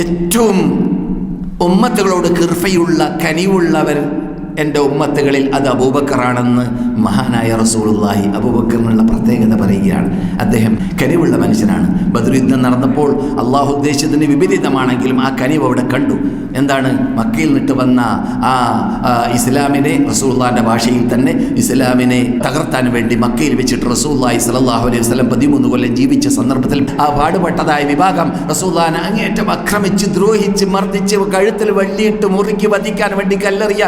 ഏറ്റവും ഉമ്മത്തുകളോട് കൃപയുള്ള കനിവുള്ളവർ എന്റെ ഉമ്മത്തുകളിൽ അത് അബൂബക്കറാണെന്ന് മഹാനായ റസൂലുള്ളാഹി അബൂബക്കറിനുള്ള പ്രത്യേകത പറയുകയാണ്. അദ്ദേഹം കനിവുള്ള മനുഷ്യനാണ്. ബദർ യുദ്ധം നടന്നപ്പോൾ അള്ളാഹു ഉദ്ദേശത്തിന് വിപരീതമാണെങ്കിലും ആ കനിവ് അവിടെ കണ്ടു. എന്താണ്? മക്കയിൽ നിട്ട് വന്ന ആ ഇസ്ലാമിനെ റസൂള്ളാന്റെ ഭാഷയിൽ തന്നെ ഇസ്ലാമിനെ തകർത്താൻ വേണ്ടി മക്കയിൽ വെച്ചിട്ട് റസൂള്ളാഹി സലല്ലാഹു അലൈഹി വസ്ലം പതിമൂന്ന് കൊല്ലം ജീവിച്ച സന്ദർഭത്തിൽ ആ പാടുപെട്ടതായ വിഭാഗം റസൂല്ലാനെ അങ്ങേറ്റം ആക്രമിച്ച് ദ്രോഹിച്ച് മർദ്ദിച്ച് കഴുത്തിൽ വള്ളിയിട്ട് മുറുക്കി വധിക്കാൻ വേണ്ടി കല്ലെറിയ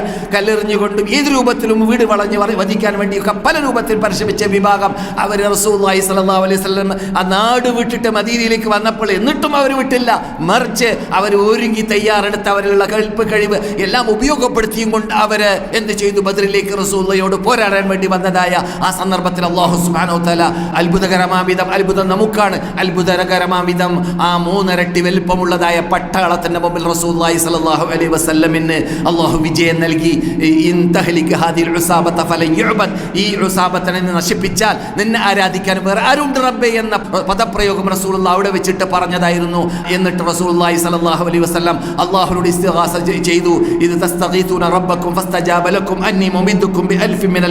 കല്ലെറിഞ്ഞുകൊണ്ടും ഏത് രൂപത്തിലും വീട് വളഞ്ഞ് വധിക്കാൻ വേണ്ടിയൊക്കെ പല രൂപത്തിൽ പരിശ്രമിച്ച വിഭാഗം അവർ റസൂല്ലായി സ്വലാ അലൈഹി വസല്ലം ആ നാട് വിട്ടിട്ട് മദീനയിലേക്ക് വന്നപ്പോൾ എന്നിട്ടും അവർ വിട്ടില്ല. മറിച്ച് അവർ ഒരുങ്ങി തയ്യാറെടുത്ത് അവരുള്ള കഴിപ്പ് കഴിവ് എല്ലാം ഉപയോഗപ്പെടുത്തിയും കൊണ്ട് അവർ എന്ത് ചെയ്തു? ബദറിലേക്ക് റസൂല്ലയോട് പോരാടാൻ വേണ്ടി വന്നതായ ആ സന്ദർഭത്തിൽ അള്ളാഹു സുബാനോ തല അത്ഭുതകരമാവിധം അത്ഭുതം നമുക്കാണ്. അത്ഭുതകരമാവിധം ആ മൂന്നരട്ടി വലിപ്പമുള്ളതായ പട്ടാളത്തിന്റെ മുമ്പിൽ റസൂലുള്ളാഹി സലാഹു അലൈഹി വസല്ലമിന് അള്ളാഹു വിജയം നൽകി. ഈ ഉസാബത്തിനെ നശിപ്പിച്ചാൽ നിന്നെ ആരാധിക്കാൻ വേറെ ആരുണ്ട് റബ്ബേ എന്ന പദപ്രയോഗം റസൂലുള്ള അവിടെ വെച്ചിട്ട് പറഞ്ഞതായിരുന്നു. എന്നിട്ട് റസൂലുള്ളാഹി സ്വല്ലല്ലാഹു അലൈഹി വസല്ലം അള്ളാഹുനോട് ഇസ്തിഗാസ ചെയ്തു. ഇത് റബ്ബക്കും ഫസ്തജാബ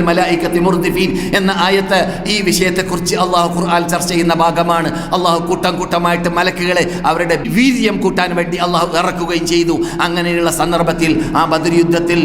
മലായികത്തി മുർദിഫീൻ എന്ന ആയത്ത് ഈ വിഷയത്തെക്കുറിച്ച് അള്ളാഹു ഖുർആൻ ചർച്ച ചെയ്യുന്ന ഭാഗമാണ്. അള്ളാഹു കൂട്ടം കൂട്ടമായിട്ട് മലക്കുകളെ അവരുടെ വീര്യം കൂട്ടാൻ വേണ്ടി അള്ളാഹു ഇറക്കുകയും ചെയ്തു. അങ്ങനെയുള്ള സന്ദർഭത്തിൽ ആ ബദർ യുദ്ധത്തിൽ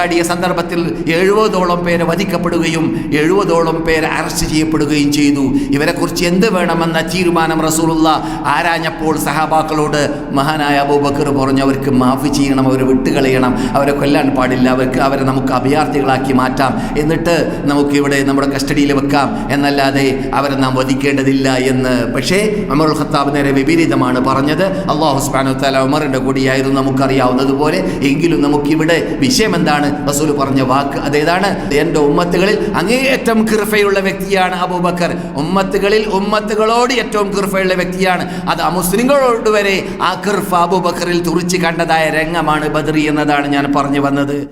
പോരാടിയ സന്ദർഭത്തിൽ എഴുപതോളം പേര് വധിക്കപ്പെടുകയും എഴുപതോളം പേരെ അറസ്റ്റ് ചെയ്യപ്പെടുകയും ചെയ്തു. ഇവരെക്കുറിച്ച് എന്ത് വേണമെന്ന തീരുമാനം റസൂലുള്ള ആരാഞ്ഞപ്പോൾ സഹാബാക്കളോട് മഹാനായ അബൂബക്കർ പറഞ്ഞു അവർക്ക് മാഫ് ചെയ്യണം അവരെ വിട്ടുകളയണം അവരെ കൊല്ലാൻ പാടില്ല അവർക്ക് അവരെ നമുക്ക് അഭയാർത്ഥികളാക്കി മാറ്റാം. എന്നിട്ട് നമുക്ക് ഇവിടെ നമ്മുടെ കസ്റ്റഡിയിൽ വെക്കാം. എന്നല്ലാതെ അവരെ നാം വധിക്കേണ്ടതില്ല എന്ന്. പക്ഷേ അമറുൽ ഖത്താബ് നേരെ വിപരീതമാണ് പറഞ്ഞത്. അള്ളാഹു സുബ്ഹാനഹു തആല ഉമറിന്റെ കൂടിയായിരുന്നു നമുക്കറിയാവുന്നതുപോലെ. എങ്കിലും നമുക്കിവിടെ വിഷയം എന്താണ്? റസൂൽ പറഞ്ഞ വാക്ക് അതേതാണ്? എന്റെ ഉമ്മത്തുകളിൽ അങ്ങേയറ്റം കൃഫയുള്ള വ്യക്തിയാണ് അബൂബക്കർ. ഉമ്മത്തുകളിൽ ഉമ്മത്തുകളോട് ഏറ്റവും കൃഫയുള്ള വ്യക്തിയാണ്. അത് മുസ്ലിങ്ങളോട് വരെ ആ കൃഫ അബൂബക്കറിൽ തുറിച്ച് കണ്ടതായ രംഗമാണ് ബദറി എന്നതാണ് ഞാൻ പറഞ്ഞു വന്നത്.